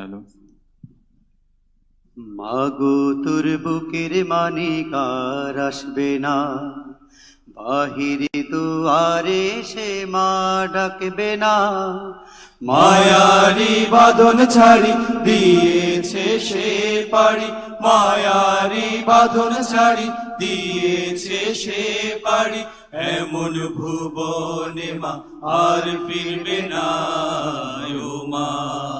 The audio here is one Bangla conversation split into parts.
হ্যালো। মাগো তোর বুকের মানিকার আসবে না। বাহিরে দুয়ারে সে মা ডাকবে না। মায়ারি বাঁধন ছাড়ি, দিয়েছে সে পাড়ি। মায়ারি বাঁধন ছাড়ি, দিয়েছে সে পাড়ি। এমন ভুবনে মা আর ফিরবে না, ও মা।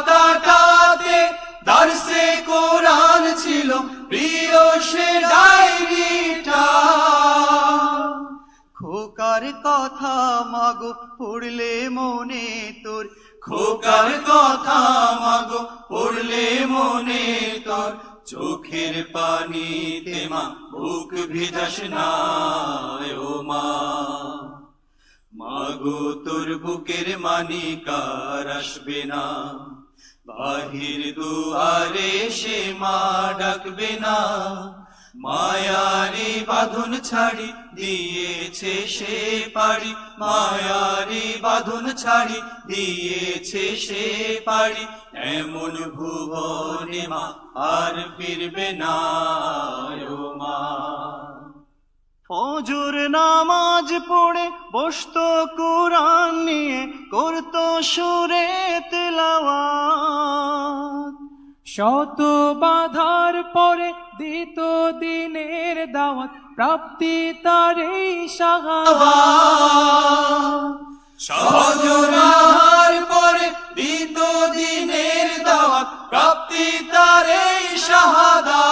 খাতাটাতে দার্সে কোরআন ছিল, প্রিয় সে ডায়েরিটা খোকার কথা মাগো, পড়লে মনে তোর। খোকার কথা মাগো, পড়লে মনে তোর। চোখের পানিতে মা, বুক ভিজাস না ও মা। মাগো, তোর বুকের মানিকার আসবে না। বাহির দুয়ারে সে মা ডাকবে না। মায়ারি বাঁধন ছাড়ি, দিয়েছে সে পাড়ি। মায়ারি বাঁধন ছাড়ি, দিয়েছে সে পাড়ি। এমন ভুবনে মা আর ফিরবে না মা। ফজর নামাজ পড়ে বসতো কোরআন নিয়ে করতো সুরে তেলাওয়াত। শত বাধার পরে দিত দিনের দাওয়াত প্রাপ্তি তার এই সাহাবা পরে দিত দিনের দাওয়াত প্রাপ্তি তার এই শাহাদা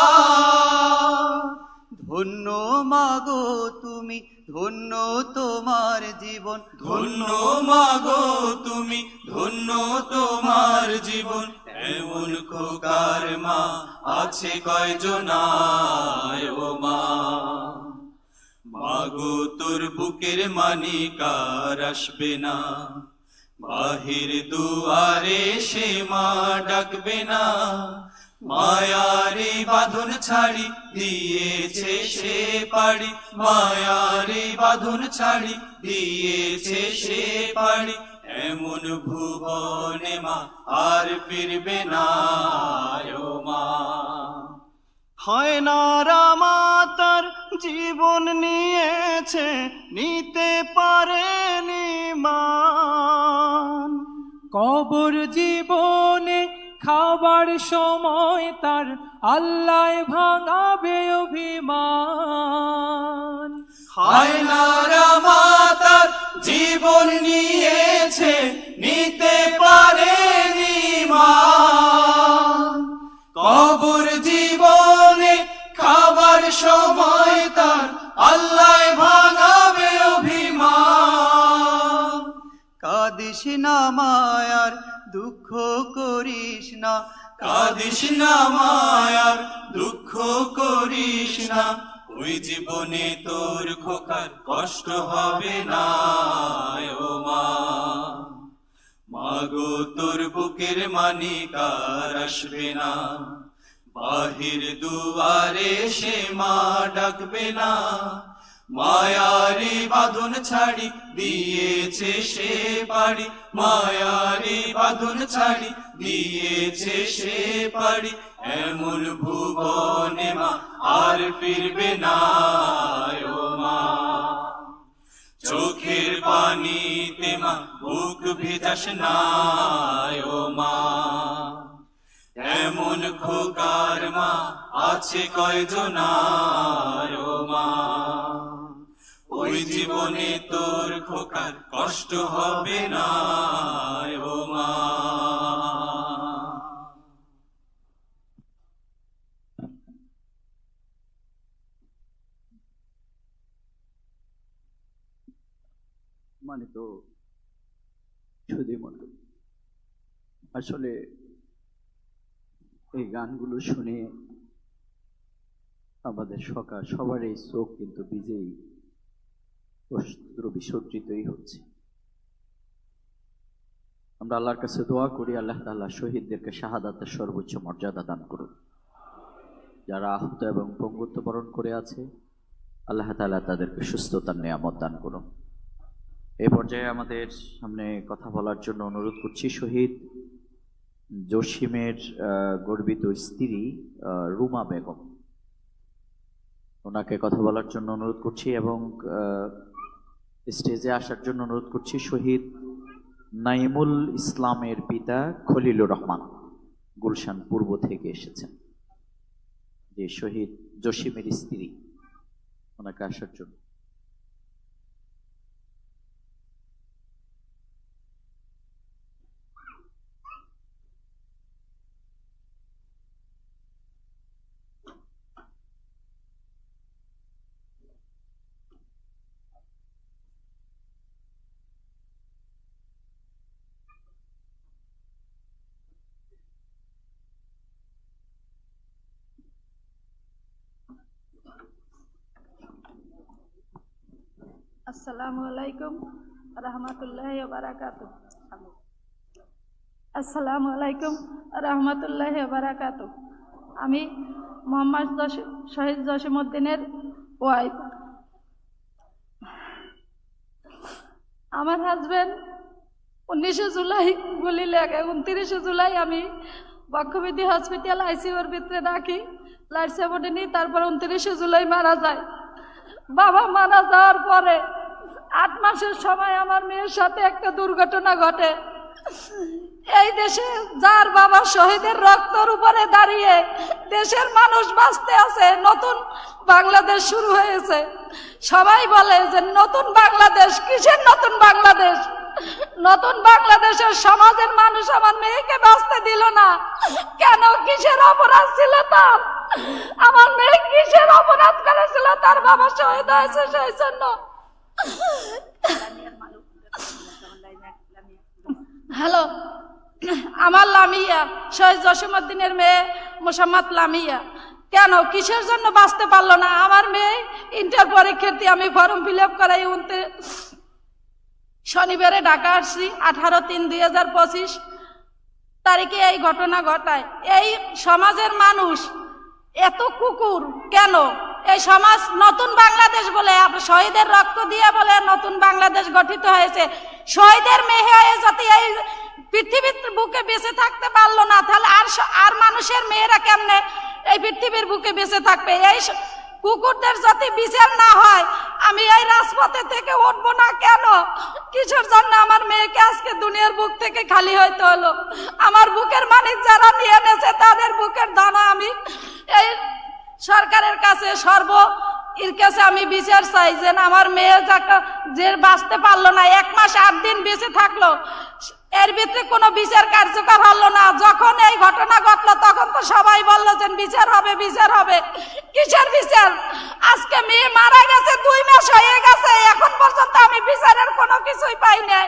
মাগো, তুমি ধন্য তোমার জীবন। ধন্য মাগো, তুমি ধন্য তোমার জীবন। এমন খোকার মা আছে কয়জনায় ও মা? মাগো, তোর বুকের মানিকার আসবে না। বাহির দুয়ারে সে মা ডাকবে না। মায়ারি বাঁধন ছাড়ি, দিয়েছে সে পাড়ি। মায়ারি বাঁধন ছাড়ি, দিয়েছে সে পাড়ি। এমন ভুবনে মা, আর ফিরবে না মা। হয় না রামাতার জীবন নিয়েছে, নিতে পারেনি মা কবর জীবনে খাবার সময় তার আল্লাহ ভাঙাবে অভিমান। হায় মাতার না, কাদিস না মায়ার, দুঃখ করিস না। ওই জীবনে তোর খোকার কষ্ট হবে না, ও মা। মাগো, তোর বুকের মানিকার আসবে না। বাহির দুয়ারে সে মা ডাকবে না। মায়ারি বাঁধন ছাড়ি, দিয়েছে সে পাড়ি। মায়ারি বাঁধন ছাড়ি, দিয়েছে সে পাড়ি। এমন ভুবনে মা, আর ফিরবে না মা। চোখের পানিতে মা, বুক ভেজাস না মা। এমন খোকার মা, আছে কয়জনার ও মা। ওই জীবনে তোর খোকার কষ্ট হবে না ও মা। মানে তো সুদী মতো আসলে এই গানগুলো শুনে আমাদের সকাল সবারই চোখ কিন্তু বিজয়ী অশ্রু বিসর্জিতই হচ্ছে। আমরা আল্লাহর কাছে দোয়া করি, আল্লাহ তাআলা শহীদদেরকে শাহাদাতের সর্বোচ্চ মর্যাদা দান করুন। যারা আহত এবং পঙ্গুত্ব বরণ করে আছে, আল্লাহ তাআলা তাদেরকে সুস্থতার নিয়ামত দান করুন। এই পর্যায়ে আমাদের সামনে কথা বলার জন্য অনুরোধ করছি, শহীদ জসিমের গর্বিত স্ত্রী রুমা বেগম। ওনাকে কথা বলার জন্য অনুরোধ করছি এবং স্টেজে আসার জন্য অনুরোধ করছি শহীদ নাইমুল ইসলামের পিতা খলিলুর রহমান গুলশান পূর্ব থেকে এসেছেন। যে শহীদ জসিমের স্ত্রী, ওনাকে আসার জন্য। আসসালামু আলাইকুম রহমতুল্লাহ বারাকাতু আসসালামু আলাইকুম রহমতুল্লাহ বারাকাতু আমি মোহাম্মদ শহীদ জসিমুদ্দিনের ওয়াইফ। আমার হাজবেন্ড উনিশে জুলাই গুলি লাগে, উনত্রিশে জুলাই আমি বক্ষবিধি হসপিটাল আইসিউর ভিতরে রাখি লাইট সেভেন্টি নিই তারপর উনত্রিশে জুলাই মারা যায়। বাবা মারা যাওয়ার পরে আট মাসের সময় আমার মেয়ের সাথে একটা দুর্ঘটনা ঘটে। এই দেশে যার বাবা শহীদের রক্তর উপরে দাঁড়িয়ে দেশের মানুষ বাঁচতে আছে, নতুন বাংলাদেশ শুরু হয়েছে। সবাই বলে যে, নতুন বাংলাদেশ, কিসের নতুন বাংলাদেশ? নতুন বাংলাদেশের সমাজের মানুষ আমার মেয়েকে বাঁচতে দিল না। কেন কিসের অপরাধ ছিল তার? আমার মেয়ে কিসের অপরাধ করেছিল? তার বাবা শহীদ হয়েছে সেই জন্য। হ্যালো, আমার লামিয়া, শহীদ জসিমুদ্দিনের মেয়ে মোসাম্মদ লামিয়া। কেন, কিসের জন্য বাঁচতে পারল না? আমার মেয়ে ইন্টার পরীক্ষার্থী আমি ফর্ম ফিল আপ করাই উনতে শনিবারে ঢাকা আসছি, আঠারো তিন দুই হাজার পঁচিশ তারিখে এই ঘটনা ঘটায়। এই সমাজের মানুষ এত কুকুর, কেন? এই সমাজ নতুন বাংলাদেশ বলে আপ- শহীদের রক্ত দিয়ে বলে নতুন বাংলাদেশ গঠিত হয়েছে। শহীদের মেয়ে হয়ে যাতে এই পৃথিবীর বুকে বেঁচে থাকতে পারল না, তাহলে আর আর মানুষের মেয়েরা কেমনে এই পৃথিবীর বুকে বেঁচে থাকবে? এই কুকুরদের যদি বিচার না হয়, আমি এই রাজপথে থেকে উঠবো না কেন? কিসের জন্য আমার মেয়েকে আজকে দুনিয়ার বুক থেকে খালি হইতে হলো? আমার বুকের মানিক যারা নিয়ে এনেছে, তাদের বুকের দানা আমি এই সরকারের কাছে সর্ব, এর কাছে আমি বিচার চাই যে আমার মেয়ে যাকে যে বাঁচতে পারল না, এক মাস আট দিন বেঁচে থাকল, এর ভিতরে কোনো বিচার কার্যকর হলো না। যখন এই ঘটনা ঘটলো, তখন তো সবাই বলল যে বিচার হবে বিচার হবে। কিসের বিচার? আজকে মেয়ে মারা গেছে, দুই মাস হয়ে গেছে, এখন পর্যন্ত আমি বিচারের কোনো কিছুই পাই নাই।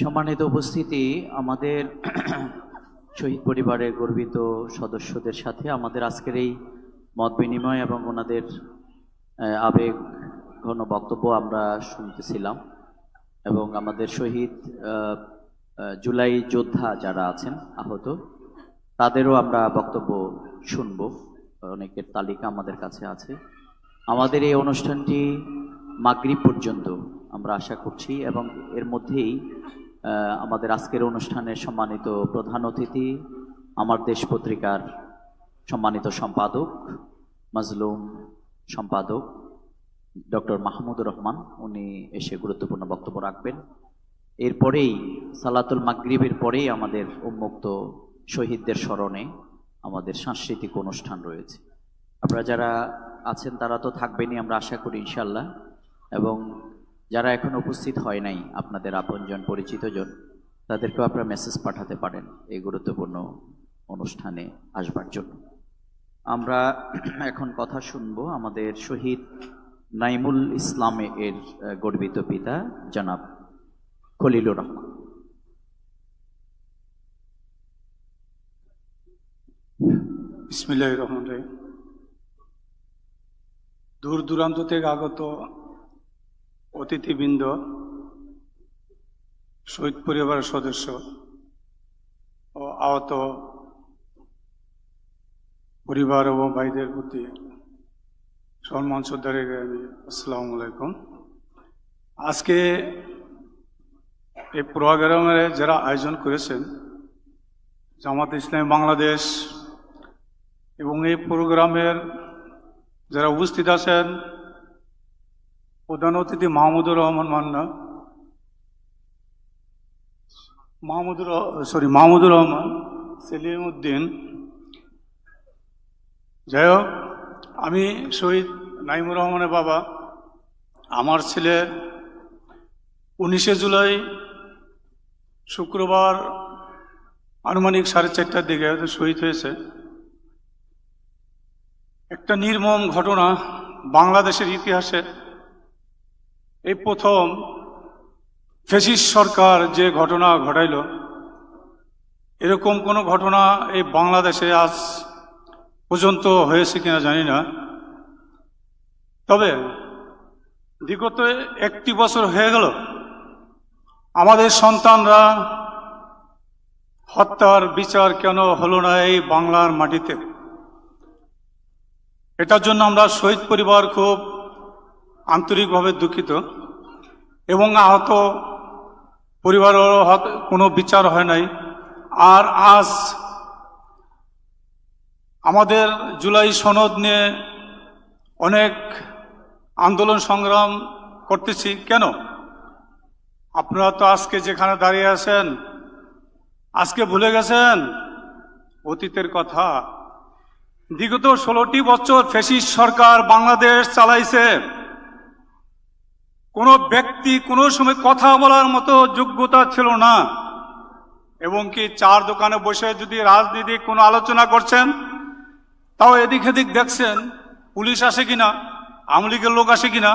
সম্মানিত উপস্থিতি, আমাদের শহীদ পরিবারের গর্বিত সদস্যদের সাথে আমাদের আজকের এই মত বিনিময় এবং ওনাদের আবেগ, ঘন বক্তব্য আমরা শুনতেছিলাম। এবং আমাদের শহীদ জুলাই যোদ্ধা যারা আছেন, আহত, তাদেরও আমরা বক্তব্য শুনব। অনেকের তালিকা আমাদের কাছে আছে। আমাদের এই অনুষ্ঠানটি মাগরিব পর্যন্ত আমরা আশা করছি এবং এর মধ্যেই আমাদের আজকের অনুষ্ঠানের সম্মানিত প্রধান অতিথি, আমার দেশ পত্রিকার সম্মানিত সম্পাদক, মাজলুম সম্পাদক, ডক্টর মাহমুদুর রহমান। উনি এসে গুরুত্বপূর্ণ বক্তব্য রাখবেন। এরপরেই, সালাতুল মাগরিবের পরেই আমাদের উন্মুক্ত শহীদদের স্মরণে আমাদের সাংস্কৃতিক অনুষ্ঠান রয়েছে। আপনারা যারা আছেন তারা তো থাকবেনই, আমরা আশা করি ইনশাল্লাহ এবং যারা এখন উপস্থিত হয় নাই, আপনাদের আপনজন পরিচিতজন তাদেরকেও আপনারা মেসেজ পাঠাতে পারেন এই গুরুত্বপূর্ণ অনুষ্ঠানে আসবার জন্য। আমরা এখন কথা শুনব আমাদের শহীদ নাইমুল ইসলামে এর গর্বিত পিতা, জনাব খলিলুর রহমান। রহমান রহিম। দূর দূরান্ত থেকে আগত অতিথিবৃন্দ, শহীদ পরিবারের সদস্য ও আহত পরিবার এবং ভাইদের প্রতি সম্মান, শ্রদ্ধা রেখে আমি আসসালামু আলাইকুম। আজকে এই প্রোগ্রামের যারা আয়োজন করেছেন, জামাত ইসলাম বাংলাদেশ এবং এই প্রোগ্রামের যারা উপস্থিত আছেন প্রধান অতিথি মাহমুদুর রহমান মান্না। মাহমুদুর সরি মাহমুদুর রহমান সেলিম উদ্দিন যাই হোক, আমি শহীদ নাইমুর রহমানের বাবা। আমার ছেলে উনিশে জুলাই শুক্রবার আনুমানিক সাড়ে চারটার দিকে শহীদ হয়েছে। একটা নির্মম ঘটনা বাংলাদেশের ইতিহাসে এই প্রথম ফেসিস সরকার যে ঘটনা ঘটাইল, এরকম কোনো ঘটনা এই বাংলাদেশে আজ পর্যন্ত হয়েছে কিনা জানি না। তবে বিগত একটি বছর হয়ে গেল, আমাদের সন্তানরা হত্যার বিচার কেন হলো না এই বাংলার মাটিতে? এটার জন্য আমরা শহীদ পরিবার খুব আন্তরিকভাবে দুঃখিত এবং আহত পরিবারেরও কোনো বিচার হয় নাই। আর আজ আমাদের জুলাই সনদ নিয়ে অনেক আন্দোলন সংগ্রাম করতেছি। কেন? আপনারা তো আজকে যেখানে দাঁড়িয়ে আছেন, আজকে ভুলে গেছেন? অতীতের কথা। বিগত ষোলোটি বছর ফেসিস সরকার বাংলাদেশ চালাইছে। কোনো ব্যক্তি কোনো সময় কথা বলার মতো যোগ্যতা ছিল না। এবং কি চার দোকানে বসে যদি রাজনীতি কোনো আলোচনা করছেন, তাও এদিক এদিক দেখছেন, পুলিশ আসে কিনা, আওয়ামী লীগের লোক আসে কিনা,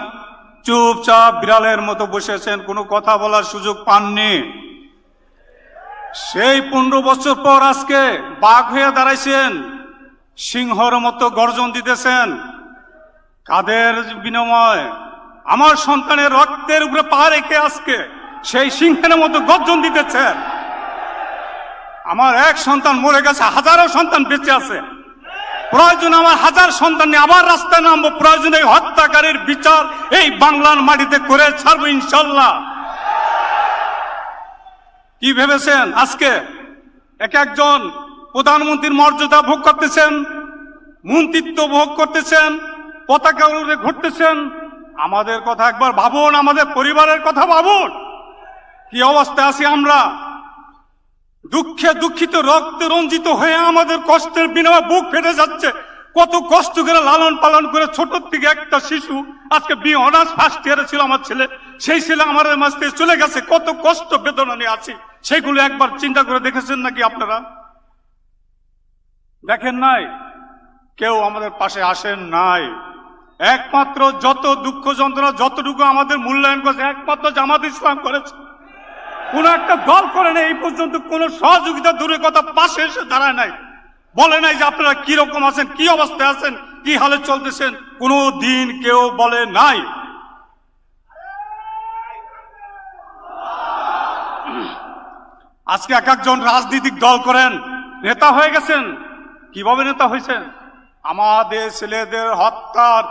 চুপচাপ বিড়ালের মতো বসেছেন, কোনো কথা বলার সুযোগ পাননি। সেই পনেরো বছর পর আজকে বাঘ হয়ে দাঁড়াইছেন, সিংহর মতো গর্জন দিতেছেন। কাদের বিনিময়? আমার সন্তানের রক্তের উপরে পা রেখে আজকে সেই সিংহের মতো গর্জন দিতেছেন আমার এক সন্তান মরে গেছে, হাজারো সন্তান বেঁচে আছে। প্রয়োজন আমার হাজার সন্তান নিয়ে আবার রাস্তায় নামবো, প্রয়োজন এই হত্যাকারীর বিচার এই বাংলার মাটিতে করে ছাড়বো ইনশাল্লাহ। কি ভেবেছেন আজকে? এক একজন প্রধানমন্ত্রীর মর্যাদা ভোগ করতেছেন, মন্ত্রিত্ব ভোগ করতেছেন, পতাকা ঘুরতেছেন আমাদের কথা একবার ভাবুন, আমাদের পরিবারের কথা ভাবুন। কি অবস্থায় আছি আমরা? দুঃখে দুঃখিত, রক্তে রঞ্জিত হয়ে আমাদের কষ্টের বিনিময়ে বুক ফেটে যাচ্ছে। কত কষ্ট করে লালন পালন করে ছোট থেকে একটা শিশু, আজকে বি অনার্স ফার্স্ট ইয়ারে ছিল আমার ছেলে। সেই ছেলে আমাদের মাঝ থেকে চলে গেছে, কত কষ্ট বেদনা নিয়ে আছি। সেগুলো একবার চিন্তা করে দেখেছেন নাকি আপনারা? দেখেন নাই? কেউ আমাদের পাশে আসেন নাই। একমাত্র যত দুঃখ যন্ত্রণা, যতটুকু আমাদের মূল্যায়ন করেছে, একমাত্র জামাত ইসলাম করেছে। কোন একটা দল করে নাই, এই পর্যন্ত কোন সহযোগিতা দূরের কথা পাশে এসে দাঁড়ায় নাই। বলে নাই যে আপনারা কি রকম আছেন, কি অবস্থায় আছেন, কি হালে চলতেছেন, কোনো দিন কেউ বলে নাই। আজকে এক একজন রাজনৈতিক দল করেন, নেতা হয়ে গেছেন। কীভাবে নেতা হয়েছেন? আমাদের ছেলেদের হত্যার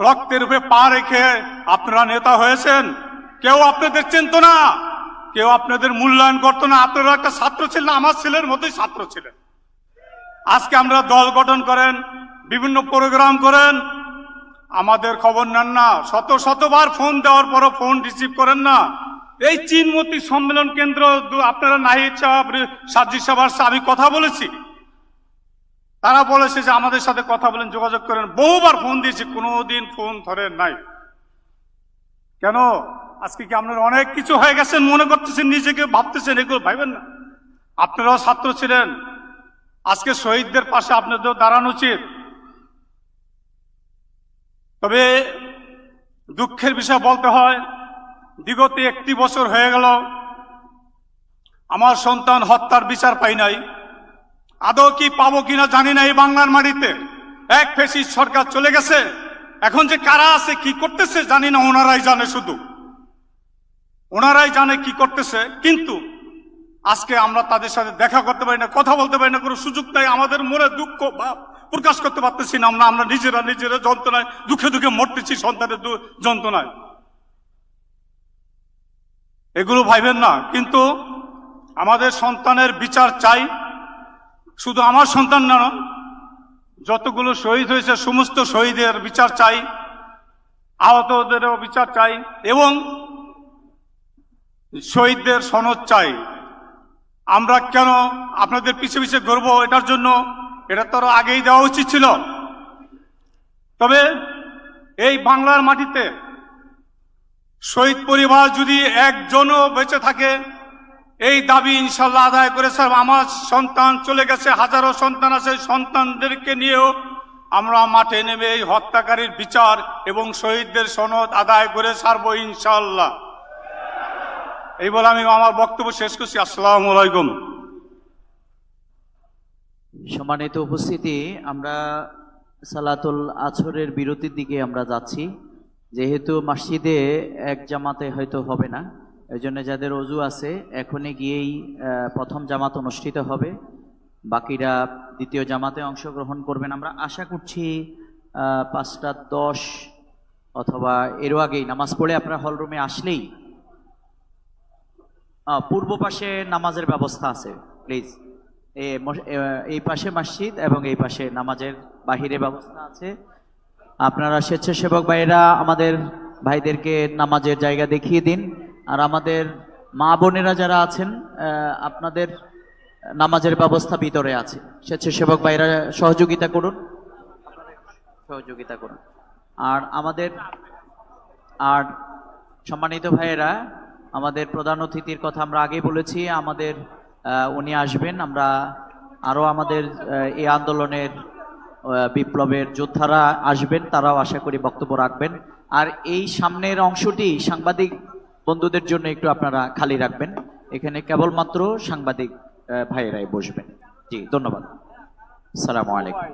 রক্তের উপরে পা রেখে আপনারা নেতা হয়েছেন। কেউ আপনাদের চিনত না। কেউ আপনাদের মূল্যায়ন করতো না। আপনারা একটা ছাত্র ছিলেন, আমার ছেলের মতোই ছাত্র ছিলেন। আজকে আমরা দল গঠন করেন, বিভিন্ন প্রোগ্রাম করেন। আমাদের খবর নেন না। শত শতবার ফোন দেওয়ার পরও ফোন রিসিভ করেন না। এই চীনমতি সম্মেলন কেন্দ্র, আপনারা নাহিদ সাহেব সাজি সাহেব আমি কথা বলেছি। তারা বলেছে যে আমাদের সাথে কথা বলেন, যোগাযোগ করেন। বহুবার ফোন দিয়েছি, কোনোদিন ফোন ধরেন নাই। কেন? আজকে কি আপনারা অনেক কিছু হয়ে গেছেন মনে করতেছেন, নিজেকে ভাবতেছেন, এগুলো ভাইবেন না। আপনারাও ছাত্র ছিলেন। আজকে শহীদদের পাশে আপনাদের দাঁড়ানো উচিত। তবে দুঃখের বিষয় বলতে হয়, বিগত একটি বছর হয়ে গেল। আমার সন্তান হত্যার বিচার পাই নাই। আদৌ কি পাবো কিনা জানি না এই বাংলার মাটিতে। এক ফেসিস সরকার চলে গেছে। এখন যে কারা আছে, কি করতেছে জানি না, ওনারাই জানে শুধু। ওনারাই জানে কি করতেছে, কিন্তু আজকে আমরা তাদের সাথে দেখা করতে পারি না, কথা বলতে পারি না, কোনো সুযোগ নাই। আমাদের মনে দুঃখ বা প্রকাশ করতে পারতেছি না আমরা। আমরা নিজেরা নিজেরা যন্ত্রণায়, দুঃখে দুঃখে মরতেছি, সন্তানের যন্ত্রণায়। এগুলো ভাইবেন না, কিন্তু আমাদের সন্তানের বিচার চাই। শুধু আমার সন্তান না, যতগুলো শহীদ হয়েছে, সমস্ত শহীদের বিচার চাই, আহতদেরও বিচার চাই, এবং শহীদদের সনদ চাই। আমরা কেন আপনাদের পিছে পিছে ঘুরবো এটার জন্য? এটা তো আগেই দেওয়া উচিত ছিল। তবে এই বাংলার মাটিতে শহীদ পরিবার যদি একজনও বেঁচে থাকে এই দাবি ইনশাল্লাহ আদায় করে স্যার আমার সন্তান চলে গেছে, হাজারো সন্তান আছে সন্তানদেরকে নিয়েও আমরা মাঠে নেমে এই হত্যাকারীর বিচার এবং শহীদদের সনদ আদায় করে ছাড়বো ইনশাল্লাহ এই বলে আমি আমার বক্তব্য শেষ করছি। আসসালামু আলাইকুম। সম্মানিত উপস্থিতি, আমরা সালাতুল আছরের বিরতির দিকে আমরা যাচ্ছি। যেহেতু মসজিদে এক জামাতে হয়তো হবে না এই জন্য যাদের অজু আছে, এখনই গিয়েই প্রথম জামাত অনুষ্ঠিত হবে। বাকিরা দ্বিতীয় জামাতে অংশগ্রহণ করবেন। আমরা আশা করছি পাঁচটা দশ অথবা এরও আগেই নামাজ পড়ে আপনারা হলরুমে আসলেই পূর্ব পাশে নামাজের ব্যবস্থা আছে, প্লিজ। এই পাশে মসজিদ এবং এই পাশে নামাজের বাহিরে ব্যবস্থা আছে। আপনারা স্বেচ্ছাসেবক ভাইয়েরা, আমাদের ভাইদেরকে নামাজের জায়গা দেখিয়ে দিন। আমাদের মা বোনেরা যারা আছেন আপনাদের নামাজের ব্যবস্থা ভিতরে আছে। স্বেচ্ছাসেবক ভাইয়েরা সহযোগিতা করুন। সহযোগিতা করুন। আর আমাদের, আর সম্মানিত ভাইয়েরা, আমাদের প্রধান অতিথির কথা আমরা আগে বলেছি, আমাদের উনি আসবেন। আমরা আরও আমাদের এই আন্দোলনের বিপ্লবের যোদ্ধারা আসবেন, তারাও আশা করি বক্তব্য রাখবেন। আর এই সামনের অংশটি সাংবাদিক বন্ধুদের জন্য একটু আপনারা খালি রাখবেন। এখানে কেবলমাত্র সাংবাদিক ভাইয়েরাই বসবেন। জি, ধন্যবাদ। সালামু আলাইকুম।